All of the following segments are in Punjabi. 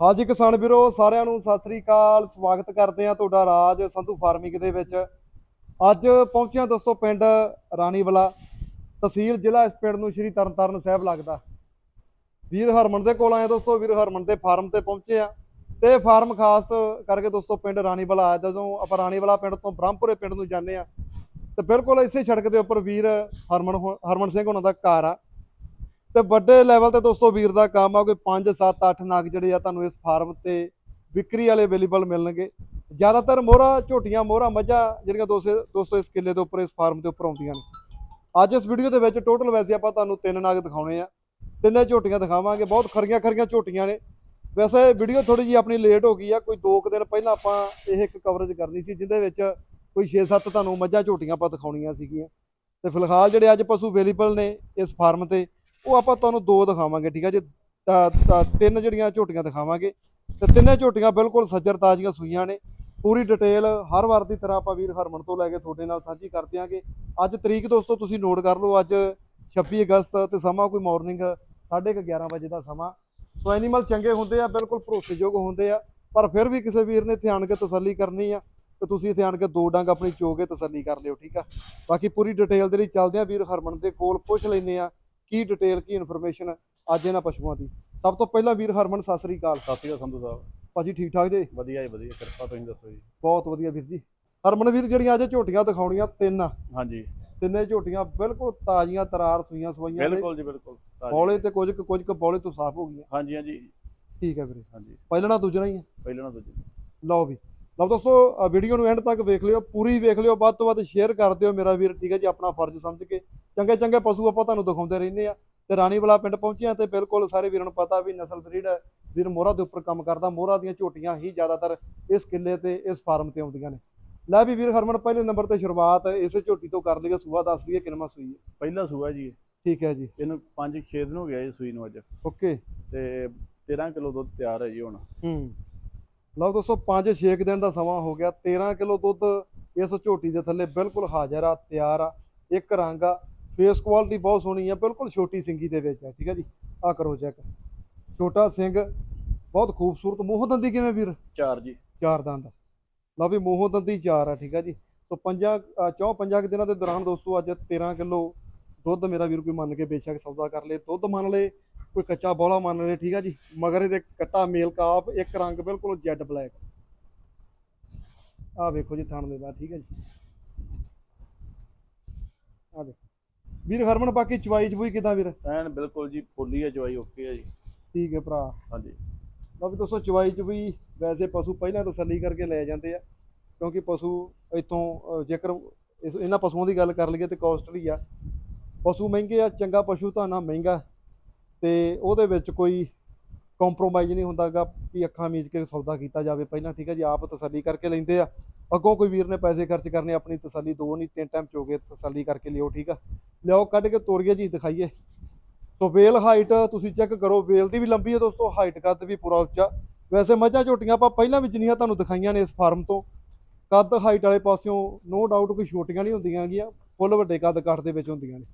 ਹਾਂਜੀ ਕਿਸਾਨ ਵੀਰੋ, ਸਾਰਿਆਂ ਨੂੰ ਸਤਿ ਸ੍ਰੀ ਅਕਾਲ। ਸਵਾਗਤ ਕਰਦੇ ਆ ਤੁਹਾਡਾ ਰਾਜ ਸੰਧੂ ਫਾਰਮਿੰਗ ਦੇ ਵਿੱਚ। ਅੱਜ ਪਹੁੰਚਿਆ ਦੋਸਤੋ ਪਿੰਡ ਰਾਣੀਵਾਲਾ। ਤਹਿਸੀਲ ਜ਼ਿਲ੍ਹਾ ਇਸ ਪਿੰਡ ਨੂੰ ਸ਼੍ਰੀ ਤਰਨਤਾਰਨ ਸਾਹਿਬ ਲੱਗਦਾ। ਵੀਰ ਹਰਮਨ ਦੇ ਕੋਲ ਆਏ ਦੋਸਤੋ, ਵੀਰ ਹਰਮਨ ਦੇ ਫਾਰਮ ਤੇ ਪਹੁੰਚੇ ਆ ਤੇ ਫਾਰਮ ਖਾਸ ਕਰਕੇ ਦੋਸਤੋ ਪਿੰਡ ਰਾਣੀਵਾਲਾ ਆਇਆ ਜਦੋਂ ਆਪਾਂ ਰਾਣੀਵਾਲਾ ਪਿੰਡ ਤੋਂ ਬ੍ਰਹਮਪੁਰੇ ਪਿੰਡ ਨੂੰ ਜਾਂਦੇ ਆ ਤੇ ਬਿਲਕੁਲ ਇਸੇ ਸੜਕ ਦੇ ਉੱਪਰ ਵੀਰ ਹਰਮਨ ਹੋ- ਹਰਮਨ ਸਿੰਘ ਉਹਨਾਂ ਦਾ ਘਰ ਆ। ਤੇ ਵੱਡੇ ਲੈਵਲ ਤੇ ਦੋਸਤੋ ਵੀਰ ਦਾ ਕੰਮ ਆ ਕੋਈ 5 7 8 ਨਾਗ ਜਿਹੜੇ ਆ ਤੁਹਾਨੂੰ ਇਸ ਫਾਰਮ ਤੇ ਵਿਕਰੀ ਵਾਲੇ ਅਵੇਲੇਬਲ ਮਿਲਣਗੇ। ਜ਼ਿਆਦਾਤਰ ਮੋਹਰਾ, ਝੋਟੀਆਂ, ਮੋਹਰਾ, ਮੱਝਾਂ ਜਿਹੜੀਆਂ ਦੋਸਤੋ ਦੋਸਤੋ ਇਸ ਕਿੱਲੇ ਦੇ ਉੱਪਰ ਇਸ ਫਾਰਮ ਦੇ ਉੱਪਰ ਆਉਂਦੀਆਂ ਨੇ। ਅੱਜ ਇਸ ਵੀਡੀਓ ਦੇ ਵਿੱਚ ਟੋਟਲ ਵੈਸੇ ਆਪਾਂ ਤੁਹਾਨੂੰ ਤਿੰਨ ਨਾਗ ਦਿਖਾਉਣੇ ਆ। ਤਿੰਨੇ ਝੋਟੀਆਂ ਦਿਖਾਵਾਂਗੇ, ਬਹੁਤ ਖਰੀਆਂ ਖਰੀਆਂ ਝੋਟੀਆਂ ਨੇ। ਵੈਸੇ ਵੀਡੀਓ ਥੋੜੀ ਜੀ ਆਪਣੀ ਲੇਟ ਹੋ ਗਈ ਆ, ਕੋਈ 2 ਕੁ ਦਿਨ ਪਹਿਲਾਂ ਆਪਾਂ ਇਹ ਇੱਕ ਕਵਰੇਜ ਕਰਨੀ ਸੀ, ਜਿਹਦੇ ਵਿੱਚ ਕੋਈ 6-7 ਤੁਹਾਨੂੰ ਮੱਝਾਂ, ਝੋਟੀਆਂ ਆਪਾਂ ਦਿਖਾਉਣੀਆਂ ਸੀਗੀਆਂ। ਤੇ ਫਿਲਹਾਲ ਜਿਹੜੇ ਅੱਜ ਪਸ਼ੂ ਅਵੇਲੇਬਲ ਨੇ ਇਸ ਫਾਰਮ ਤੇ ਉਹ ਆਪਾਂ ਤੁਹਾਨੂੰ ਦੋ ਦਿਖਾਵਾਂਗੇ, ਠੀਕ ਆ ਜੀ? ਤਿੰਨ ਜਿਹੜੀਆਂ ਝੋਟੀਆਂ ਦਿਖਾਵਾਂਗੇ। ਤੇ ਤਿੰਨੇ ਝੋਟੀਆਂ ਬਿਲਕੁਲ ਸੱਜਰ ਤਾਜ਼ੀਆਂ ਸੂਈਆਂ ਨੇ। ਪੂਰੀ ਡਿਟੇਲ ਹਰ ਵਾਰ ਦੀ ਤਰ੍ਹਾਂ ਆਪਾਂ ਵੀਰ ਹਰਮਨ ਤੋਂ ਲੈ ਕੇ ਤੁਹਾਡੇ ਨਾਲ ਸਾਂਝੀ ਕਰ ਦਿਆਂਗੇ। ਅੱਜ ਤਰੀਕ ਦੋਸਤੋ, ਤੁਸੀਂ ਨੋਟ ਕਰ ਲਓ, ਅੱਜ 26 ਅਗਸਤ ਤੇ ਸਮਾਂ ਕੋਈ ਮਾਰਨਿੰਗ 11:30 ਵਜੇ ਦਾ ਸਮਾਂ। ਸੋ ਐਨੀਮਲ ਚੰਗੇ ਹੁੰਦੇ ਆ, ਬਿਲਕੁਲ ਭਰੋਸੇਯੋਗ ਹੁੰਦੇ ਆ, ਪਰ ਫਿਰ ਵੀ ਕਿਸੇ ਵੀਰ ਨੇ ਇੱਥੇ ਆਣ ਕੇ ਤਸੱਲੀ ਕਰਨੀ ਆ, ਤੇ ਤੁਸੀਂ ਇੱਥੇ ਆਣ ਕੇ ਦੋ ਡੰਗ ਆਪਣੀ ਚੋ ਕੇ ਤਸੱਲੀ ਕਰ ਲਿਓ, ਠੀਕ ਆ? ਬਾਕੀ ਪੂਰੀ ਡਿਟੇਲ ਦੇ ਲਈ ਚੱਲਦੇ ਆ ਵੀਰ ਹਰਮਨ ਦੇ ਕੋਲ, ਪੁੱਛ ਲੈਨੇ ਆ ਕੀ ਡਿਟੇਲ ਕੀ ਇਨਫੋਰਮੇਸ਼ਨ ਅੱਜ ਇਹਨਾਂ ਪਸ਼ੂਆਂ ਦੀ। ਸਭ ਤੋਂ ਪਹਿਲਾਂ ਵੀਰ ਹਰਮਨ ਸਤਿ ਸ੍ਰੀ ਅਕਾਲ। ਸਤਿ ਸ਼੍ਰੀ ਅਕਾਲ ਸੰਧੂ ਸਾਹਿਬ। ਭਾਜੀ ਠੀਕ ਠਾਕ ਜੀ? ਵਧੀਆ ਜੀ ਵਧੀਆ। ਕਿਰਪਾ ਤੁਸੀਂ ਦੱਸੋ ਜੀ। ਬਹੁਤ ਵਧੀਆ ਵੀਰ ਜੀ। ਹਰਮਨ ਵੀਰ ਜਿਹੜੀਆਂ ਅੱਜ ਝੋਟੀਆਂ ਦਿਖਾਉਣੀਆਂ ਤਿੰਨ। ਹਾਂਜੀ। ਤਿੰਨੇ ਝੋਟੀਆਂ ਬਿਲਕੁਲ ਤਾਜ਼ੀਆਂ ਤਰਾਰ ਸੂਈਆਂ ਸਵਾਈਆਂ ਬਿਲਕੁਲ ਜੀ ਬਿਲਕੁਲ। ਬੌਲੇ ਤੇ ਕੁਝ ਕੁਝ ਕੁ ਬੌਲੇ ਤੋਂ ਸਾਫ਼ ਹੋ ਗਈਆਂ। ਹਾਂਜੀ ਹਾਂਜੀ। ਠੀਕ ਹੈ ਵੀਰੇ। ਹਾਂਜੀ। ਪਹਿਲਾਂ ਨਾ ਦੂਜਣਾ ਹੀ ਹੈ। ਪਹਿਲਾਂ ਨਾ ਦੂਜੀ ਲਓ ਵੀ। ਲਓ ਦੋਸਤੋ ਵੀਡੀਓ ਨੂੰ ਐਂਡ ਤੱਕ ਵੇਖ ਲਿਓ ਪੂਰੀ ਵੇਖ ਲਿਓ ਵੱਧ ਤੋਂ ਵੱਧ ਸ਼ੇਅਰ ਕਰ ਦਿਓ ਮੇਰਾ ਵੀਰ ਠੀਕ ਹੈ ਜੀ ਆਪਣਾ ਫਰਜ਼ ਸਮਝ ਕੇ। ਚੰਗੇ ਚੰਗੇ ਪਸ਼ੂ ਆਪਾਂ ਤੁਹਾਨੂੰ ਦਿਖਾਉਂਦੇ ਰਹਿੰਦੇ ਆ ਤੇ ਰਾਣੀਵਾਲਾ ਪਿੰਡ ਪਹੁੰਚੇ ਆ ਤੇ ਬਿਲਕੁਲ ਸਾਰੇ ਵੀਰਾਂ ਨੂੰ ਪਤਾ ਵੀ ਨਸਲ ਬਰੀਡ ਵੀਰ ਮੋਹਰਾ ਦੇ ਉੱਪਰ ਕੰਮ ਕਰਦਾ ਮੋਹਰਾ ਦੀਆਂ ਝੋਟੀਆਂ ਹੀ ਜ਼ਿਆਦਾਤਰ ਇਸ ਕਿੱਲੇ ਤੇ ਇਸ ਫਾਰਮ ਤੇ ਆਉਂਦੀਆਂ ਨੇ। ਲੈ ਵੀ ਵੀਰ ਹਰਮਨ ਪਹਿਲੇ ਨੰਬਰ ਤੇ ਸ਼ੁਰੂਆਤ ਇਸੇ ਝੋਟੀ ਤੋਂ ਕਰ ਲਈਏ ਸੂਆ ਦੱਸ ਦਈਏ ਕਿੰਨਾ ਸੂਈ ਹੈ। ਪਹਿਲਾ ਸੂਆ ਜੀ ਇਹ। ਠੀਕ ਹੈ ਜੀ। ਇਹਨੂੰ 5-6 ਦਿਨ ਹੋ ਗਿਆ ਜੀ ਸੂਈ ਨੂੰ ਅੱਜ। ਓਕੇ। ਤੇ 13 ਕਿਲੋ ਦੁੱਧ ਤਿਆਰ ਹੈ ਜੀ ਹੁਣ। ਹੂੰ। ਲਓ ਦੋਸਤੋ 5-6 ਦਿਨ ਦਾ ਸਮਾਂ ਹੋ ਗਿਆ। 13 ਕਿਲੋ ਦੁੱਧ ਇਸ ਝੋਟੀ ਦੇ ਥੱਲੇ ਬਿਲਕੁਲ ਹਾਜ਼ਰ ਆ ਤਿਆਰ ਆ ਇੱਕ ਰੰਗ ਆ। ਫੇਸ ਕੁਆਲਿਟੀ ਬਹੁਤ ਸੋਹਣੀ ਆ ਬਿਲਕੁਲ ਛੋਟੀ ਸਿੰਗੀ ਦੇ ਵਿੱਚ ਆ ਠੀਕ ਆ ਜੀ? ਆ ਕਰੋ ਚੈੱਕ ਛੋਟਾ ਸਿੰਘ ਬਹੁਤ ਖੂਬਸੂਰਤ। ਮੋਹ ਦੰਦੀ ਕਿਵੇਂ ਵੀਰ? ਚਾਰ ਜੀ। ਚਾਰ ਦੰਦ। ਲਓ ਵੀ ਮੋਹ ਦੰਦੀ ਚਾਰ ਆ ਠੀਕ ਆ ਜੀ? ਸੋ ਪੰਜਾਂ ਚੌਂ ਪੰਜਾਂ ਕੁ ਦਿਨਾਂ ਦੇ ਦੌਰਾਨ ਦੋਸਤੋ ਅੱਜ 13 ਕਿਲੋ ਦੁੱਧ ਮੇਰਾ ਵੀਰ ਕੋਈ ਮੰਨ ਕੇ ਬੇਸ਼ੱਕ ਸੌਦਾ ਕਰ ਲੇ। ਦੁੱਧ ਮੰਨ ਲੇ ਕੋਈ ਕੱਚਾ ਬੋਲਾ ਮੰਨ ਲੇ ਠੀਕ ਆ ਜੀ? ਮਗਰ ਇਹਦੇ ਕੱਟਾ ਮੇਲ ਕਾਪ ਇੱਕ ਰੰਗ ਬਿਲਕੁਲ ਜੈਡ ਬਲੈਕ। ਆ ਵੇਖੋ ਜੀ ਥਣ ਦੇ ਦਾ ਠੀਕ ਹੈ ਜੀ? ਆ ਦੇ ਵੀਰ ਹਰਮਨ ਬਾਕੀ ਚਵਾਈ ਚਬੂਈ ਕਿਦਾਂ ਵੀਰ? ਐਨ ਬਿਲਕੁਲ ਜੀ ਫੁੱਲੀ ਹੈ ਜਵਾਈ ਓਕੇ ਹੈ ਜੀ। ਠੀਕ ਹੈ ਭਰਾ। ਹਾਂਜੀ। ਲਓ ਵੀ ਦੋਸਤੋ ਚਵਾਈ ਚ ਵੀ ਵੈਸੇ ਪਸ਼ੂ ਪਹਿਲਾਂ ਤਸੱਲੀ ਕਰਕੇ ਲੈ ਜਾਂਦੇ ਆ ਕਿਉਂਕਿ ਪਸ਼ੂ ਇੱਥੋਂ ਜੇਕਰ ਇਹਨਾਂ ਪਸ਼ੂਆਂ ਦੀ ਗੱਲ ਕਰ ਲਈਏ ਤੇ ਕਾਸਟਲੀ ਆ। ਪਸ਼ੂ ਮਹਿੰਗੇ ਆ ਚੰਗਾ ਪਸ਼ੂ ਤਾਂ ਨਾ ਮਹਿੰਗਾ। ਤੇ ਉਹਦੇ ਵਿੱਚ ਕੋਈ ਕੰਪਰੋਮਾਈਜ਼ ਨਹੀਂ ਹੁੰਦਾਗਾ ਵੀ ਅੱਖਾਂ ਮੀਚ ਕੇ ਸੌਦਾ ਕੀਤਾ ਜਾਵੇ ਪਹਿਲਾਂ, ਠੀਕ ਹੈ ਜੀ? ਆਪ ਤਸੱਲੀ ਕਰਕੇ ਲੈਂਦੇ ਆ। ਅੱਗੋਂ ਕੋਈ ਵੀਰ ਨੇ ਪੈਸੇ ਖਰਚ ਕਰਨੇ, ਆਪਣੀ ਤਸੱਲੀ ਦੋ ਨਹੀਂ, ਤਿੰਨ ਟਾਈਮ ਚੋਗੇ ਤਸੱਲੀ ਕਰਕੇ ਲਿਓ, ਠੀਕ ਆ? ਲਿਆਓ, ਕੱਢ ਕੇ ਤੋਰੀਏ ਜੀ, ਦਿਖਾਈਏ। ਸੋ ਵੇਲ ਹਾਈਟ ਤੁਸੀਂ ਚੈੱਕ ਕਰੋ, ਵੇਲ ਦੀ ਵੀ ਲੰਬੀ ਹੈ ਦੋਸਤੋ ਹਾਈਟ ਕੱਦ ਵੀ ਪੂਰਾ ਉੱਚਾ। ਵੈਸੇ ਮੱਝਾਂ ਝੋਟੀਆਂ ਆਪਾਂ ਪਹਿਲਾਂ ਵੀ ਜਿੰਨੀਆਂ ਤੁਹਾਨੂੰ ਦਿਖਾਈਆਂ ਨੇ ਇਸ ਫਾਰਮ ਤੋਂ, ਕੱਦ ਹਾਈਟ ਵਾਲੇ ਪਾਸਿਓਂ ਨੋ ਡਾਊਟ ਕੋਈ ਛੋਟੀਆਂ ਨਹੀਂ ਹੁੰਦੀਆਂ ਹੈਗੀਆਂ ਫੁੱਲ ਵੱਡੇ ਕੱਦ ਕੱਟ ਦੇ ਵਿੱਚ ਹੁੰਦੀਆਂ ਨੇ।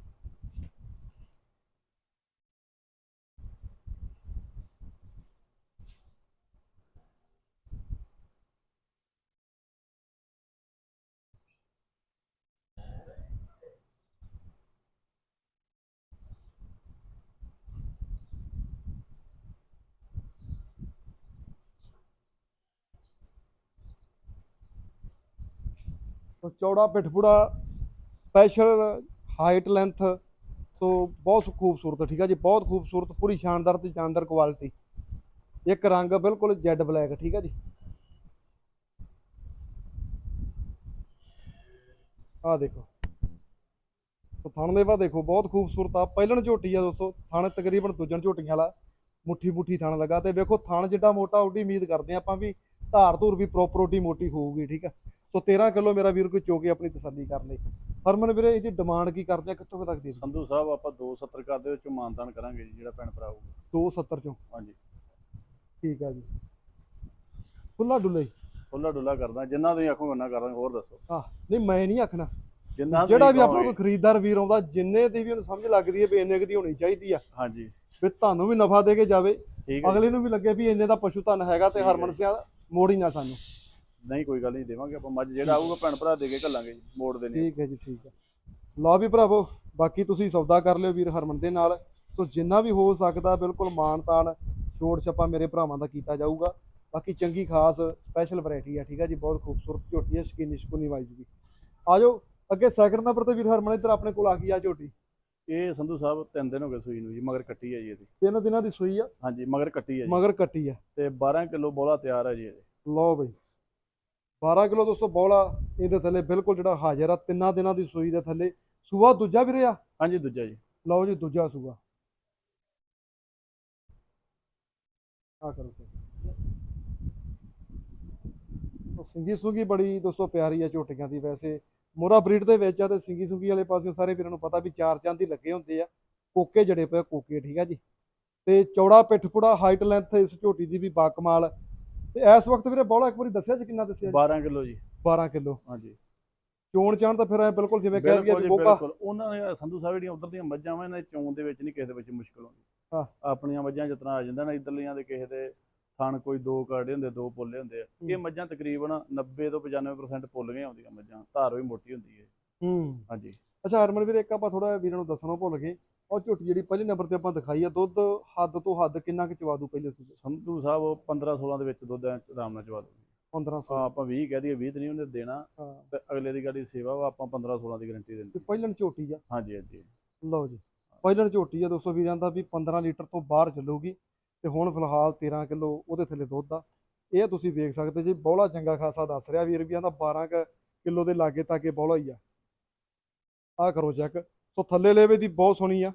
ਚੌੜਾ ਪਿੱਠਪੂੜਾ ਸਪੈਸ਼ਲ ਹਾਈਟ ਲੈਂਥ ਸੋ ਬਹੁਤ ਖੂਬਸੂਰਤ, ਠੀਕ ਆ ਜੀ, ਬਹੁਤ ਖੂਬਸੂਰਤ, ਪੂਰੀ ਸ਼ਾਨਦਾਰ ਤੇ ਸ਼ਾਨਦਾਰ ਕੁਆਲਿਟੀ ਇੱਕ ਰੰਗ ਬਿਲਕੁਲ ਜੈਡ ਬਲੈਕ ਠੀਕ ਆ ਜੀ। ਆਹ ਦੇਖੋ। ਸੋ ਥਣ ਦੇ ਵਾ ਦੇਖੋ, ਬਹੁਤ ਖੂਬਸੂਰਤ ਆ। ਪਹਿਲਣ ਝੋਟੀ ਆ ਦੋਸਤੋ, ਥਣ ਤਕਰੀਬਨ ਦੂਜਣ ਝੋਟੀਆਂ ਵਾਲਾ ਮੁੱਠੀ ਮੁੱਠੀ ਥਣ ਲਗਾ ਤੇ ਵੇਖੋ, ਥਣ ਜਿੱਡਾ ਮੋਟਾ ਉੱਡੀ ਉਮੀਦ ਕਰਦੇ ਆ ਆਪਾਂ ਵੀ ਧਾਰ ਧੂਰ ਵੀ ਪ੍ਰੋਪਰਟੀ ਮੋਟੀ ਹੋਊਗੀ, ਠੀਕ ਆ। ਸੋ 13 ਕਿਲੋ ਮੇਰਾ ਵੀਰ ਕੋਈ ਚੋਕੇ ਆਪਣੀ ਤਸੱਲੀ ਕਰ ਲਈ। ਹਰਮਨ ਵੀਰੇ ਇਹਦੀ ਡਿਮਾਂਡ ਕੀ ਕਰਦੇ ਆ? ਕਿੱਥੋਂ ਤੱਕ ਦੇ? ਸੰਧੂ ਸਾਹਿਬ ਆਪਾਂ 270 ਕਰ ਦੇ ਵਿੱਚੋਂ ਮਾਨਤਾਨ ਕਰਾਂਗੇ ਜੀ ਜਿਹੜਾ ਭੈਣ ਭਰਾ ਹੋਊਗਾ। 270 ਚੋਂ? ਹਾਂਜੀ। ਠੀਕ ਆ ਜੀ। ਖੁੱਲਾ ਡੁੱਲਾ। ਹੀ ਖੁੱਲਾ ਡੁੱਲਾ ਕਰਦਾ ਜਿੰਨਾ ਤੁਸੀਂ ਆਖੋਗੇ ਉਹਨਾਂ ਕਰਾਂਗੇ ਹੋਰ ਦੱਸੋ। ਆ ਨਹੀਂ ਮੈਂ ਨਹੀਂ ਆਖਣਾ। ਜਿੰਨਾ ਜਿਹੜਾ ਵੀ ਆਪਣਾ। ਕੋਈ ਖਰੀਦਦਾਰ ਵੀਰ ਆਉਂਦਾ ਜਿੰਨੇ ਦੀ ਵੀ ਉਹਨੂੰ ਸਮਝ ਲੱਗਦੀ ਹੈ ਵੀ ਇੰਨੇ ਦੀ ਹੋਣੀ ਚਾਹੀਦੀ ਆ। ਹਾਂਜੀ। ਵੀ ਤੁਹਾਨੂੰ ਵੀ ਨਫਾ ਦੇ ਕੇ ਜਾਵੇ। ਅਗਲੇ ਨੂੰ ਵੀ ਲੱਗੇ ਵੀ ਇੰਨੇ ਦਾ ਪਸ਼ੂ ਧਨ ਹੈਗਾ ਤੇ ਹਰਮਨ ਸਿਆ ਮੋੜ ਨਾ ਸਾਨੂੰ। ਨਹੀਂ ਕੋਈ ਗੱਲ ਨਹੀਂ ਦੇਵਾਂਗੇ ਆਪਾਂ। ਮੱਝ ਜਿਹੜਾ ਆਊਗਾ ਭੈਣ ਭਰਾ ਦੇ ਕੇ ਘੱਲਾਂਗੇ ਜੀ ਮੋੜ ਦੇ ਨਹੀਂ ਠੀਕ ਹੈ ਜੀ ਠੀਕ ਹੈ। ਲਓ ਵੀ ਭਰਾਵੋ ਬਾਕੀ ਤੁਸੀਂ ਸੌਦਾ ਕਰ ਲਿਓ ਵੀਰ ਹਰਮਨ ਦੇ ਨਾਲ। ਸੋ ਜਿੰਨਾ ਵੀ ਹੋ ਸਕਦਾ ਬਿਲਕੁਲ ਮਾਣ ਤਾਣ ਛੋੜ ਛੱਪਾ ਮੇਰੇ ਭਰਾਵਾਂ ਦਾ ਕੀਤਾ ਜਾਊਗਾ। ਬਾਕੀ ਚੰਗੀ ਖਾਸ ਸਪੈਸ਼ਲ ਵੈਰਾਈਟੀ ਹੈ ਠੀਕ ਹੈ ਜੀ ਬਹੁਤ ਖੂਬਸੂਰਤ ਝੋਟੀ ਹੈ ਸ਼ਕੀਨੀ ਸ਼ਕੂਨੀ ਵਾਈਜ਼ ਵੀ। ਆਜੋ ਅੱਗੇ ਸੈਕਿੰਡ ਨੰਬਰ ਤੇ ਵੀਰ ਹਰਮਨ ਇੱਧਰ ਆਪਣੇ ਕੋਲ ਆ ਗਈ ਆ ਝੋਟੀ। ਇਹ ਸੰਧੂ ਸਾਹਿਬ ਤਿੰਨ ਦਿਨ ਹੋ ਗਏ ਸੂਈ ਨੂੰ ਜੀ ਮਗਰ ਕੱਟੀ ਹੈ ਜੀ ਇਹਦੀ। ਤਿੰਨ ਦਿਨਾਂ ਦੀ ਸੂਈ ਆ? ਹਾਂਜੀ ਮਗਰ ਕੱਟੀ ਹੈ ਜੀ। ਮਗਰ ਕੱਟੀ ਆ। ਤੇ 12 ਕਿਲੋ ਬੋਲਾ ਤਿਆਰ ਹੈ ਜੀ ਇਹਦੇ। ਲਓ ਬਈ। 12 ਕਿਲੋ ਦੋਸਤੋ ਬੌਲਾ ਇਹਦੇ ਥੱਲੇ ਬਿਲਕੁਲ ਜਿਹੜਾ ਹਾਜ਼ਰ ਆ ਤਿੰਨਾਂ ਦਿਨਾਂ ਦੀ ਸੂਈ ਦੇ ਥੱਲੇ। ਸੂਆ ਦੂਜਾ ਵੀਰੇ ਆ? ਹਾਂਜੀ ਦੂਜਾ ਜੀ। ਲਓ ਜੀ ਦੂਜਾ ਸੂਆ। ਆ ਕਰੋ ਸਿੰਗੀ ਸੁੰਗੀ ਬੜੀ ਦੋਸਤੋ ਪਿਆਰੀ ਆ ਝੋਟੀਆਂ ਦੀ ਵੈਸੇ। ਮੋਰਾ ਬਰੀਡ ਦੇ ਵਿੱਚ ਆ ਤੇ ਸਿੰਗੀ ਸੁੰਗੀ ਵਾਲੇ ਪਾਸਿਓਂ ਸਾਰੇ ਵੀਰਾਂ ਨੂੰ ਪਤਾ ਵੀ ਚਾਰ ਚੰਦ ਹੀ ਲੱਗੇ ਹੁੰਦੇ ਆ। ਕੋਕੇ ਜੜੇ ਪਏ ਕੋਕੇ ਠੀਕ ਆ ਜੀ। ਤੇ ਚੌੜਾ ਪਿੱਠ ਪੁੜਾ ਹਾਈਟ ਲੈਂਥ ਇਸ ਝੋਟੀ ਦੀ ਵੀ ਬਾਕਮਾਲ। ਤੇ ਇਸ ਵਕਤ ਵੀਰੇ ਬੌਲਾ ਇੱਕ ਵਾਰੀ ਦੱਸਿਆ ਜੀ ਕਿੰਨਾ ਦੱਸਿਆ ਜੀ? 12 ਕਿਲੋ ਜੀ। 12 ਕਿਲੋ। ਹਾਂਜੀ। ਚੋਣ ਚਾਣ ਤਾਂ ਫਿਰ ਐ ਬਿਲਕੁਲ ਜਿਵੇਂ ਕਹਿ ਦਈਏ ਬਿਲਕੁਲ ਕਿ ਜੀ ਬੋਕਾ ਬਿਲਕੁਲ। ਉਹਨਾਂ ਨੇ ਸੰਧੂ ਸਾਹਿਬ ਜਿਹੜੀਆਂ ਉਧਰ ਦੀਆਂ ਮੱਝਾਂ ਵਾ ਇਹਨਾਂ ਦੀ ਚੋਣ ਦੇ ਵਿੱਚ ਨਹੀਂ ਕਿਸੇ ਦੇ ਵਿੱਚ ਮੁਸ਼ਕਲ ਆਉਂਦੀ। ਹਾਂ। ਆਪਣੀਆਂ ਮੱਝਾਂ ਜਿਤਨਾ ਆ ਜਾਂਦਾ ਨਾ ਇਧਰਲੀਆਂ ਦੇ ਕਿਸੇ ਦੇ ਥਣ ਕੋਈ ਦੋ ਕਾੜੇ ਹੁੰਦੇ ਦੋ ਪੋਲੇ ਹੁੰਦੇ ਆ। ਇਹ। ਮੱਝਾਂ ਤਕਰੀਬਨ 90 ਤੋਂ 95% ਪੁੱਲੀਆਂ ਆਉਂਦੀਆਂ ਮੱਝਾਂ। ਧਾਰ ਵੀ ਮੋਟੀ ਹੁੰਦੀ ਹੈ। ਹੂੰ। ਹਾਂਜੀ। ਅੱਛਾ ਹਰਮਨ ਵੀਰ ਇੱਕ ਆਪਾਂ ਥੋੜਾ ਵੀਰਾਂ ਨੂੰ ਦੱਸਣੋਂ ਭੁੱਲ ਗਏ। ਉਹ ਝੋਟੀ ਜਿਹੜੀ ਪਹਿਲੇ ਨੰਬਰ ਤੇ ਆਪਾਂ ਦਿਖਾਈ ਆ ਦੁੱਧ ਹੱਦ ਤੋਂ ਹੱਦ ਕਿੰਨਾ ਕੁ ਚਵਾ ਦੂ ਪਹਿਲੇ ਸੀ ਸੰਧੂ ਸਾਹਿਬ ਉਹ 15 16 ਦੇ ਵਿੱਚ ਦੁੱਧ ਆਰਾਮ ਨਾਲ ਚਵਾ ਦੂਗੀ। 1500 ਆਪਾਂ 20 ਕਹਿ ਦਈਏ 20 ਤੇ ਨਹੀਂ ਉਹਨੇ ਦੇਣਾ ਤੇ ਅਗਲੇ ਦੀ ਗਾੜੀ ਸੇਵਾ ਵਾ ਆਪਾਂ 15 16 ਦੀ ਗਾਰੰਟੀ ਦਿੰਦੇ ਤੇ ਪਹਿਲਣ ਝੋਟੀ ਆ। ਹਾਂਜੀ ਹਾਂਜੀ। ਲਓ ਜੀ ਪਹਿਲਣ ਝੋਟੀ ਆ 200 ਵੀਰਾਂ ਦਾ ਵੀ 15 ਲੀਟਰ ਤੋਂ ਬਾਹਰ ਚੱਲੂਗੀ ਤੇ ਹੁਣ ਫਿਲਹਾਲ 13 ਕਿਲੋ ਉਹਦੇ ਥੱਲੇ ਦੁੱਧ ਆ। ਇਹ ਤੁਸੀਂ ਵੇਖ ਸਕਦੇ ਜੀ ਬੌਲਾ ਚੰਗਾ ਖਾਸਾ ਦੱਸ ਰਿਹਾ ਵੀਰ ਵੀ ਆਂਦਾ 12 ਕੁ ਕਿਲੋ ਦੇ ਲਾਗੇ ਤੱਕ ਇਹ ਬੌਲਾ ਹੀ ਆ। ਆ ਕਰੋ ਚੈੱਕ ਸੋ ਥੱਲੇ ਲੇਵੇ ਦੀ ਬਹੁਤ ਸੋਹਣੀ ਆ।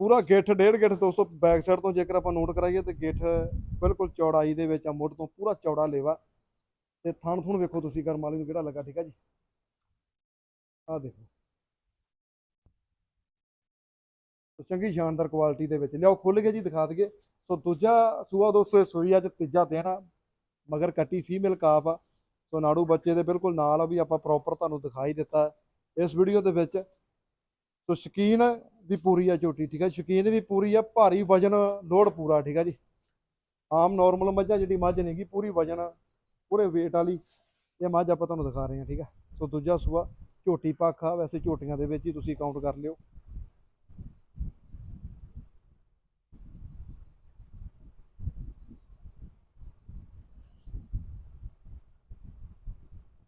ਪੂਰਾ ਗਿੱਠ, ਡੇਢ ਗਿੱਠ ਦੋਸਤੋ ਬੈਕ ਸਾਈਡ ਤੋਂ ਜੇਕਰ ਆਪਾਂ ਨੋਟ ਕਰਾਈਏ ਤੇ ਗਿੱਠ ਬਿਲਕੁਲ ਚੌੜਾਈ ਦੇ ਵਿੱਚ ਆ, ਮੁੱਢ ਤੋਂ ਪੂਰਾ ਚੌੜਾ ਲੇਵਾ। ਤੇ ਥਣ ਥੁਣ ਵੇਖੋ ਤੁਸੀਂ ਕਰਮ ਵਾਲੀ ਨੂੰ ਕਿਹੜਾ ਲੱਗਾ, ਠੀਕ ਆ ਜੀ? ਆ ਦੇਖੋ। ਸੋ ਚੰਗੀ ਸ਼ਾਨਦਾਰ ਕੁਆਲਿਟੀ ਦੇ ਵਿੱਚ। ਲਿਆਓ ਖੁੱਲ ਕੇ ਜੀ, ਦਿਖਾ ਦਈਏ। ਸੋ ਦੂਜਾ ਸੂਆ ਦੋਸਤੋ, ਇਹ ਸੂਈ ਅੱਜ ਤੀਜਾ ਦਿਨ ਆ, ਮਗਰ ਕੱਟੀ ਫੀਮੇਲ ਕਾਫ ਆ। ਸੋ ਨਾੜੂ ਬੱਚੇ ਦੇ ਬਿਲਕੁਲ ਨਾਲ ਆ ਵੀ ਆਪਾਂ ਪ੍ਰੋਪਰ ਤੁਹਾਨੂੰ ਦਿਖਾਈ ਦਿੱਤਾ। ਇਸ ਵੀਡੀਓ ਦੇ ਵਿੱਚ, ਸੋ ਸ਼ਕੀਨ ਵੀ ਪੂਰੀ ਆ ਝੋਟੀ, ਠੀਕ ਹੈ ਸ਼ਕੀਨ ਵੀ ਪੂਰੀ ਆ, ਭਾਰੀ ਵਜਨ ਲੋਡ ਪੂਰਾ, ਠੀਕ ਆ ਜੀ? ਆਮ ਨਾਰਮਲ ਮੱਝਾਂ ਜਿਹੜੀ ਮੱਝ ਨਹੀਂਗੀ ਪੂਰੀ ਵਜਨ, ਪੂਰੇ weight ਵਾਲੀ, ਇਹ ਮੱਝ ਆਪਾਂ ਤੁਹਾਨੂੰ ਦਿਖਾ ਰਹੇ ਹਾਂ, ਠੀਕ ਹੈ ਸੋ ਦੂਜਾ ਸੂਆ, ਝੋਟੀ ਪਾਖਾ ਵੈਸੇ ਝੋਟੀਆਂ ਦੇ ਵਿੱਚ ਹੀ ਤੁਸੀਂ ਕਾਊਂਟ ਕਰ ਲਿਓ।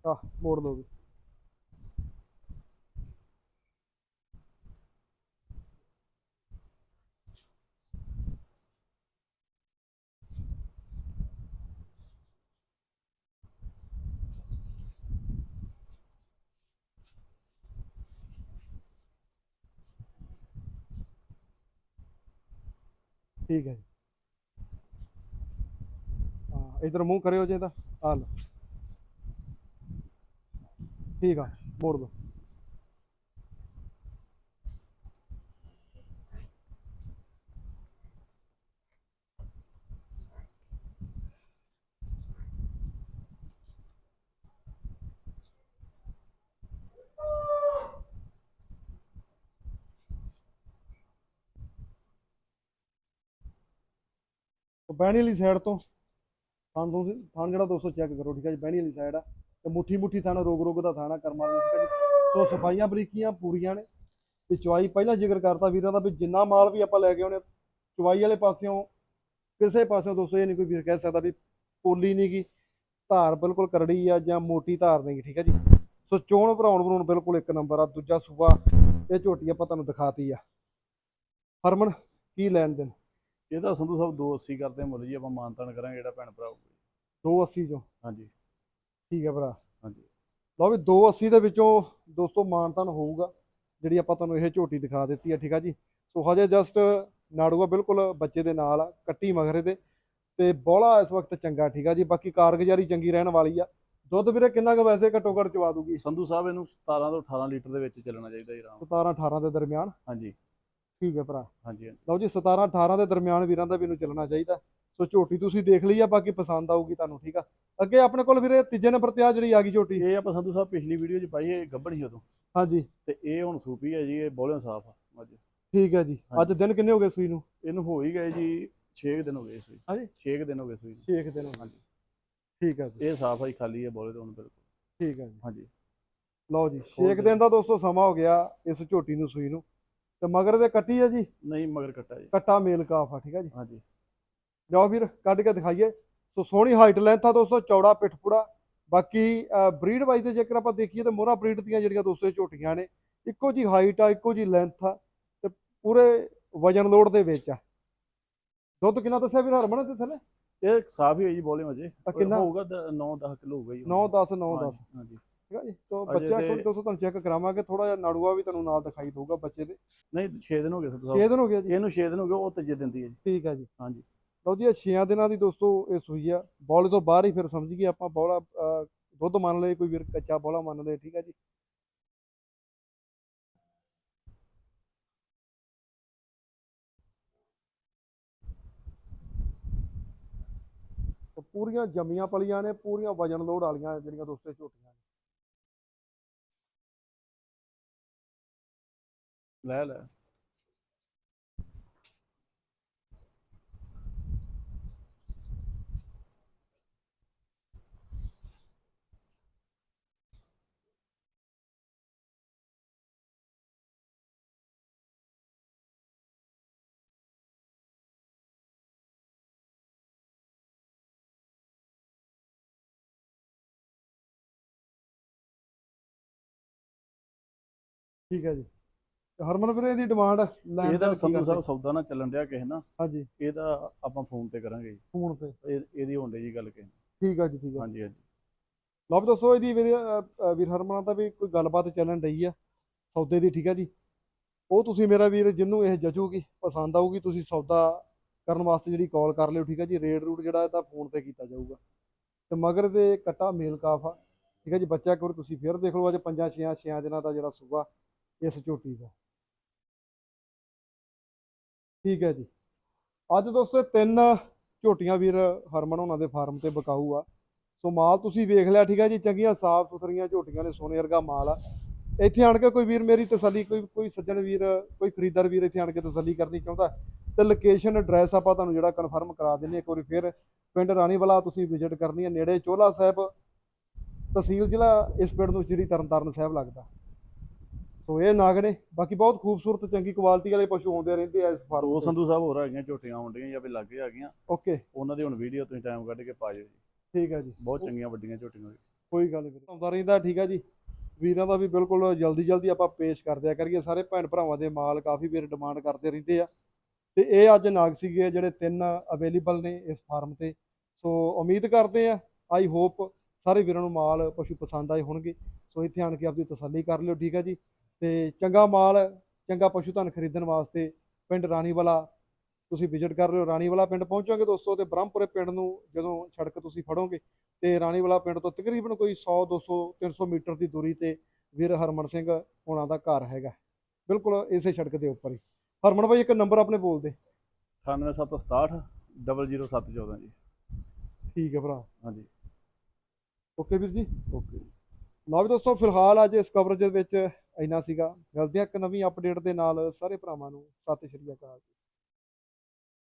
ਆ ਮੋੜ ਲਓ ਜੀ। ਠੀਕ ਹੈ ਜੀ। ਹਾਂ, ਇਧਰ ਮੂੰਹ ਕਰਿਓ ਜੇ ਤਾਂ। ਆ ਲਓ। ਠੀਕ ਆ, ਮੋੜ ਦੋ। ਬਹਿਣੀ ਵਾਲੀ ਸਾਈਡ ਤੋਂ ਥਣ ਤੋਂ ਥਣ ਜਿਹੜਾ ਦੋਸਤੋ ਚੈੱਕ ਕਰੋ, ਠੀਕ ਹੈ ਜੀ? ਬਹਿਣੀ ਵਾਲੀ ਸਾਈਡ ਆ। ਤੇ ਮੁੱਠੀ ਮੁੱਠੀ ਥਣ ਰੋਗ ਰੋਗ ਦਾ ਥਾਣਾ ਕਰਮਾ ਨੂੰ ਠੀਕ ਹੈ ਜੀ? ਸੋ ਸਫਾਈਆਂ ਬਰੀਕੀਆਂ ਪੂਰੀਆਂ ਨੇ। ਤੇ ਚਵਾਈ ਪਹਿਲਾਂ ਜ਼ਿਕਰ ਕਰਤਾ ਵੀਰਾਂ ਦਾ ਵੀ ਜਿੰਨਾ ਮਾਲ ਵੀ ਆਪਾਂ ਲੈ ਕੇ ਆਉਣੇ ਚਵਾਈ ਵਾਲੇ ਪਾਸਿਓਂ, ਕਿਸੇ ਪਾਸਿਓਂ ਦੋਸਤੋ ਇਹ ਨਹੀਂ ਕੋਈ ਵੀਰ ਕਹਿ ਸਕਦਾ ਵੀ ਪੋਲੀ ਨਹੀਂ ਗੀ। ਧਾਰ ਬਿਲਕੁਲ ਕਰੜੀ ਆ ਜਾਂ ਮੋਟੀ ਧਾਰ ਨਹੀਂ ਗੀ, ਠੀਕ ਹੈ ਜੀ? ਸੋ ਚੋਣ ਭਰਾਉਣ ਬਣਾਉਣ ਬਿਲਕੁਲ ਇੱਕ ਨੰਬਰ ਆ, ਦੂਜਾ ਸੂਬਾ ਇਹ ਝੋਟੀ ਆਪਾਂ ਤੁਹਾਨੂੰ ਦਿਖਾਤੀ ਆ। ਹਰਮਨ, ਕੀ ਲੈਣ ਦੇਣ? ਇਹਦਾ ਸੰਧੂ ਸਾਹਿਬ 280 ਕਰਦੇ ਮੁੱਲ ਜੀ ਆਪਾਂ ਮਾਨਤਾਨ ਕਰਾਂਗੇ ਜਿਹੜਾ ਭੈਣ ਭਰਾ ਹੋਊਗਾ 280 ਚੋਂ? ਹਾਂਜੀ। ਠੀਕ ਹੈ ਭਰਾ। ਹਾਂਜੀ। ਲਓ ਵੀ 280 ਦੇ ਵਿੱਚੋਂ ਦੋਸਤੋ ਮਾਨਤਨ ਹੋਊਗਾ ਜਿਹੜੀ ਆਪਾਂ ਤੁਹਾਨੂੰ ਇਹ ਝੋਟੀ ਦਿਖਾ ਦਿੱਤੀ ਹੈ ਠੀਕ ਆ ਜੀ? ਸੋ ਹਜੇ ਜਸਟ ਨਾੜੂਆ ਬਿਲਕੁਲ ਬੱਚੇ ਦੇ ਨਾਲ ਆ ਕੱਟੀ ਮਗਰੇ ਦੇ ਤੇ ਬੋਲਾ ਇਸ ਵਕਤ ਚੰਗਾ ਠੀਕ ਆ ਜੀ? ਬਾਕੀ ਕਾਰਗੁਜ਼ਾਰੀ ਚੰਗੀ ਰਹਿਣ ਵਾਲੀ ਆ। ਦੁੱਧ ਵੀਰੇ ਕਿੰਨਾ ਕੁ ਵੈਸੇ ਘੱਟੋ ਘੱਟ ਚਵਾ ਦੂਗੀ? ਸੰਧੂ ਸਾਹਿਬ ਇਹਨੂੰ 17 ਤੋਂ 18 ਲੀਟਰ ਦੇ ਵਿੱਚ ਚੱਲਣਾ ਚਾਹੀਦਾ ਜੀ ਆਰਾਮ 17 18 ਦੇ ਦਰਮਿਆਨ। ਹਾਂਜੀ। ਠੀਕ ਹੈ ਭਰਾ। ਹਾਂਜੀ। ਲਓ ਜੀ 17 18 ਦੇ ਦਰਮਿਆਨ ਵੀਰਾਂ ਦਾ ਵੀ ਇਹਨੂੰ ਚੱਲਣਾ ਚਾਹੀਦਾ। ਸੋ ਝੋਟੀ ਤੁਸੀਂ ਦੇਖ ਲਈ ਆ ਬਾਕੀ ਪਸੰਦ ਆਊਗੀ ਤੁਹਾਨੂੰ ਠੀਕ ਆ? ਅੱਗੇ ਆਪਣੇ ਕੋਲ ਵੀਰੇ ਤੀਜੇ ਨੰਬਰ ਤੇ ਆ ਜਿਹੜੀ ਆ ਗਈ ਝੋਟੀ। ਇਹ ਆਪਾਂ ਸੰਧੂ ਸਾਹਿਬ ਪਿਛਲੀ ਵੀਡੀਓ 'ਚ ਪਾਈ ਇਹ ਗੱਭਣ ਸੀ ਉਦੋਂ। ਹਾਂਜੀ। ਤੇ ਇਹ ਹੁਣ ਸੂਪੀ ਹੈ ਜੀ ਇਹ ਬੋਲਿਓ ਸਾਫ਼ ਆ ਮੱਝ ਠੀਕ ਹੈ ਜੀ। ਅੱਜ। ਦਿਨ ਕਿੰਨੇ ਹੋ ਗਏ ਸੂਈ ਨੂੰ? ਇਹਨੂੰ ਹੋ ਹੀ ਗਏ ਜੀ 6 ਦਿਨ ਹੋ ਗਏ ਸੂਈ। ਹਾਂਜੀ। 6 ਦਿਨ ਹੋ ਗਏ ਸੂਈ ਨੂੰ। 6 ਦਿਨ ਹੋ ਗਏ। ਠੀਕ ਹੈ ਜੀ। ਇਹ ਸਾਫ਼ ਆਈ ਖਾਲੀ ਹੈ ਬੋਲੇ ਤੋਂ ਬਿਲਕੁਲ। ਠੀਕ ਹੈ ਜੀ। ਹਾਂਜੀ। ਲਓ ਜੀ ਖੋਲ 6 ਦਿਓ। ਦਿਨ ਦਾ ਦੋਸਤੋ ਸਮਾਂ ਹੋ ਗਿਆ ਇਸ ਝੋਟੀ ਨੂੰ ਸੂਈ ਨੂੰ। ਤੇ ਮਗਰ ਦੇ ਕੱਟੀ ਹੈ ਜੀ? ਨਹੀਂ ਮਗਰ ਕੱਟਾ ਜੀ। ਕੱਟਾ ਮੇਲ ਕਾਫ ਆ ਠੀਕ ਹੈ ਜੀ? ਹਾਂਜੀ। ਜਾਓ ਵੀਰ ਕੱਢ ਕੇ ਦਿਖਾਈਏ। ਸੋ ਸੋਹਣੀ ਹਾਈਟ ਲੈਂਥ ਆ ਦੋਸਤੋ ਚੌੜਾ ਪਿੱਠਪੂੜਾ ਬਾਕੀ ਬਰੀਡ ਵਾਈਜ਼ ਤੇ ਜੇਕਰ ਆਪਾਂ ਦੇਖੀਏ ਤੇ ਮੋਹਰਾ ਬਰੀਡ ਦੀਆਂ ਜਿਹੜੀਆਂ ਦੋਸਤੋ ਇਹ ਝੋਟੀਆਂ ਨੇ ਇੱਕੋ ਜੀ ਹਾਈਟ ਆ ਇੱਕੋ ਜੀ ਲੈਂਥ ਆ ਤੇ ਪੂਰੇ ਵਜਨ ਲੋਡ ਦੇ ਵਿੱਚ ਆ। ਦੁੱਧ ਕਿੰਨਾ ਦੱਸਿਆ ਵੀਰ ਹਰਮਨ ਤੇ ਥੱਲੇ? ਇਹ ਸਾਫ਼ ਹੀ ਹੈ ਜੀ ਬੋਲੇ ਮਜੇ ਆ ਕਿੰਨਾ? ਹੋਊਗਾ 9 10 ਕਿਲੋ ਹੋਊਗਾ ਜੀ। 9 10 9 10 ਹਾਂਜੀ, ਹਾਂਜੀ। ਠੀਕ ਹੈ ਜੀ? ਤੋਂ ਬੱਚਾ ਕੋਲ ਦੋਸਤੋ ਤੁਹਾਨੂੰ ਚੈੱਕ ਕਰਾਵਾਂਗੇ ਥੋੜਾ ਜਿਹਾ ਨਾੜੂਆ ਵੀ ਤੁਹਾਨੂੰ ਨਾਲ ਦਿਖਾਈ ਦਊਗਾ ਬੱਚੇ ਦੇ। ਨਹੀਂ 6 ਦਿਨ ਹੋ ਗਏ ਸਰ 6 ਦਿਨ ਹੋ ਗਿਆ ਜੀ? ਇਹਨੂੰ 6 ਦਿਨ ਹੋ ਗਏ ਉਹ ਤੀਜੇ ਦਿਨ ਦੀ ਹੈ ਜੀ। ਠੀਕ ਹੈ ਜੀ। ਹਾਂਜੀ। ਲਓ ਜੀ ਇਹ 6 ਦਿਨਾਂ ਦੀ ਦੋਸਤੋ ਇਹ ਸੂਈ ਆ। ਬੌਲੇ ਤੋਂ ਬਾਹਰ ਹੀ ਫਿਰ ਸਮਝ ਗਏ ਆਪਾਂ ਬੌਲਾ ਦੁੱਧ ਮੰਨ ਲਏ ਕੋਈ ਵੀਰ ਕੱਚਾ ਬੌਲਾ ਮੰਨ ਲਏ ਠੀਕ ਹੈ ਜੀ। ਪੂਰੀਆਂ ਜੰਮੀਆਂ ਪਲੀਆਂ ਨੇ ਪੂਰੀਆਂ ਵਜਨ ਲੋਡ ਵਾਲੀਆਂ ਜਿਹੜੀਆਂ ਦੋਸਤੋ ਝੋਟੀਆਂ ਨੇ। ਲੈ ਲੈ ਠੀਕ ਹੈ ਜੀ। ਹਰਮਨ ਵੀਰੇ ਦੀ ਡਿਮਾਂਡ ਲੈਣ ਇਹਦਾ ਸੰਧੂ ਸਾਹਿਬ ਸੌਦਾ ਨਾ ਚੱਲਣ ਡਿਆ ਕਿਸੇ ਨਾਲ। ਹਾਂਜੀ। ਇਹਦਾ ਆਪਾਂ ਫੋਨ ਤੇ ਕਰਾਂਗੇ ਜੀ। ਫੋਨ ਤੇ। ਇਹ ਇਹਦੀ ਡਈ ਜੀ ਗੱਲ ਕਿਸੇ। ਠੀਕ ਹੈ ਜੀ ਠੀਕ ਹੈ ਹਾਂਜੀ ਹਾਂਜੀ। ਲਓ ਵੀ ਦੱਸੋ ਇਹਦੀ ਵੀਰ ਹਰਮਨ ਦਾ ਵੀ ਕੋਈ ਗੱਲਬਾਤ ਚੱਲਣ ਡਈ ਆ। ਸੌਦੇ ਦੀ ਠੀਕ ਹੈ ਜੀ। ਉਹ ਤੁਸੀਂ ਮੇਰਾ ਵੀਰ ਜਿਹਨੂੰ ਇਹ ਜਚੂਗੀ ਪਸੰਦ ਆਊਗੀ ਤੁਸੀਂ ਸੌਦਾ ਕਰਨ ਵਾਸਤੇ ਜਿਹੜੀ ਕਾਲ ਕਰ ਲਿਓ ਠੀਕ ਹੈ ਜੀ। ਰੇਡ ਰੂਟ ਜਿਹੜਾ ਇਹਦਾ ਫੋਨ ਤੇ ਕੀਤਾ ਜਾਊਗਾ। ਤੇ ਮਗਰ ਦੇ ਕੱਟਾ ਮੇਲ ਕਾਫ ਆ ਠੀਕ ਹੈ ਜੀ। ਬੱਚਾ ਵਾਰ ਤੁਸੀਂ ਫੇਰ ਦੇਖ ਲਓ ਅੱਜ ਪੰਜਾਂ ਛੇਆਂ ਛੇਆਂ ਦਿਨਾਂ ਦਾ ਜਿਹੜਾ ਸੂਬਾ ਇਸ ਝੋਟੀ ਦਾ। ਠੀਕ ਹੈ ਜੀ। ਅੱਜ ਦੋਸਤੋ ਤਿੰਨ ਝੋਟੀਆਂ ਵੀਰ ਹਰਮਨ ਉਹਨਾਂ ਦੇ ਫਾਰਮ ਤੇ ਬਕਾਊ ਆ। ਸੋ ਮਾਲ ਤੁਸੀਂ ਵੇਖ ਲਿਆ, ਠੀਕ ਹੈ ਜੀ। ਚੰਗੀਆਂ, ਸਾਫ਼ ਸੁਥਰੀਆਂ ਝੋਟੀਆਂ ਨੇ, ਸੋਨੇ ਵਰਗਾ ਮਾਲ ਆ। ਇੱਥੇ ਆਣ ਕੇ ਕੋਈ ਵੀਰ ਮੇਰੀ ਤਸੱਲੀ, ਕੋਈ ਕੋਈ ਸੱਜਣ ਵੀਰ, ਕੋਈ ਖਰੀਦਦਾਰ ਵੀਰ ਇੱਥੇ ਆਣ ਕੇ ਤਸੱਲੀ ਕਰਨੀ ਚਾਹੁੰਦਾ ਤੇ ਲੋਕੇਸ਼ਨ ਐਡਰੈਸ ਆਪਾਂ ਤੁਹਾਨੂੰ ਜਿਹੜਾ ਕਨਫਰਮ ਕਰਾ ਦਿੰਦੇ ਹਾਂ। ਇੱਕ ਵਾਰੀ ਫਿਰ ਪਿੰਡ ਰਾਣੀਵਾਲਾ ਤੁਸੀਂ ਵਿਜ਼ਿਟ ਕਰਨੀ ਹੈ, ਨੇੜੇ ਚੋਲਾ ਸਾਹਿਬ ਤਹਿਸੀਲ ਜ਼ਿਲ੍ਹਾ, ਇਸ ਪਿੰਡ ਨੂੰ ਸ੍ਰੀ ਤਰਨਤਾਰਨ ਸਾਹਿਬ ਲੱਗਦਾ। ਸੋ ਇਹ ਨਾਗ ਨੇ ਬਾਕੀ ਬਹੁਤ ਖੂਬਸੂਰਤ ਚੰਗੀ ਕੁਆਲਿਟੀ ਵਾਲੇ ਪਸ਼ੂ ਆਉਂਦੇ ਰਹਿੰਦੇ ਆ ਇਸ ਫਾਰਮ ਤੇ। ਸੰਧੂ ਸਾਹਿਬ ਹੋਰ ਆ ਗਈਆਂ ਝੋਟੀਆਂ ਆਉਂਦੀਆਂ ਜਾਂ ਵੀ ਲੱਗੇ ਆ ਗਈਆਂ। ਓਕੇ ਉਹਨਾਂ ਦੀ ਹੁਣ ਵੀਡੀਓ ਤੁਸੀਂ ਟਾਈਮ ਕੱਢ ਕੇ ਪਾ ਜਿਓ ਜੀ। ਠੀਕ ਹੈ ਜੀ। ਬਹੁਤ ਚੰਗੀਆਂ ਵੱਡੀਆਂ ਝੋਟੀਆਂ ਕੋਈ ਗੱਲ ਨਹੀਂ ਆਉਂਦਾ ਰਹਿੰਦਾ ਠੀਕ ਆ ਜੀ। ਵੀਰਾਂ ਦਾ ਵੀ ਬਿਲਕੁਲ ਜਲਦੀ ਜਲਦੀ ਆਪਾਂ ਪੇਸ਼ ਕਰ ਦਿਆ ਕਰੀਏ ਸਾਰੇ ਭੈਣ ਭਰਾਵਾਂ ਦੇ ਮਾਲ ਕਾਫੀ ਵੀਰ ਡਿਮਾਂਡ ਕਰਦੇ ਰਹਿੰਦੇ ਆ। ਤੇ ਇਹ ਅੱਜ ਨਾਗ ਸੀਗੇ ਜਿਹੜੇ ਤਿੰਨ ਅਵੇਲੇਬਲ ਨੇ ਇਸ ਫਾਰਮ ਤੇ। ਸੋ ਉਮੀਦ ਕਰਦੇ ਆ ਆਈ ਹੋਪ ਸਾਰੇ ਵੀਰਾਂ ਨੂੰ ਮਾਲ ਪਸ਼ੂ ਪਸੰਦ ਆਏ ਹੋਣਗੇ। ਸੋ ਇੱਥੇ ਆਣ ਕੇ ਆਪਦੀ ਤਸੱਲੀ ਕਰ ਲਿਓ ਠੀਕ ਆ ਜੀ। ਤੇ ਚੰਗਾ ਮਾਲ ਚੰਗਾ ਪਸ਼ੂ ਧਨ ਖਰੀਦਣ ਵਾਸਤੇ ਪਿੰਡ ਰਾਣੀਵਾਲਾ ਤੁਸੀਂ ਵਿਜ਼ਿਟ ਕਰ ਰਹੇ ਹੋ। ਰਾਣੀਵਾਲਾ ਪਿੰਡ ਪਹੁੰਚੋਗੇ ਦੋਸਤੋ ਤੇ ਬ੍ਰਹਮਪੁਰੇ ਪਿੰਡ ਨੂੰ ਜਦੋਂ ਸੜਕ ਤੁਸੀਂ ਫੜੋਗੇ ਤੇ ਰਾਣੀਵਾਲਾ ਪਿੰਡ ਤੋਂ ਤਕਰੀਬਨ ਕੋਈ 100 200 300 ਮੀਟਰ ਦੀ ਦੂਰੀ ਤੇ ਵੀਰ ਹਰਮਨ ਸਿੰਘ ਹੋਣਾ ਦਾ ਘਰ ਹੈਗਾ। ਬਿਲਕੁਲ ਇਸੇ ਸੜਕ ਦੇ ਉੱਪਰ ਹੀ। ਹਰਮਨ ਭਾਈ ਇੱਕ ਨੰਬਰ ਆਪਣੇ ਬੋਲ ਦੇ। 98767 00714 ਜੀ। ਠੀਕ ਹੈ ਭਰਾ। ਹਾਂਜੀ। ਓਕੇ ਵੀਰ ਜੀ। ਓਕੇ। ਲਓ ਵੀ ਦੋਸਤੋ ਫਿਲਹਾਲ ਅੱਜ ਇਸ ਕਵਰੇਜ ਦੇ ਵਿੱਚ ਇੰਨਾ ਸੀਗਾ। ਮਿਲਦੇ ਹਾਂ ਇੱਕ ਨਵੀਂ ਅਪਡੇਟ ਦੇ ਨਾਲ। ਸਾਰੇ ਭਰਾਵਾਂ ਨੂੰ ਸਤਿ ਸ਼੍ਰੀ ਅਕਾਲ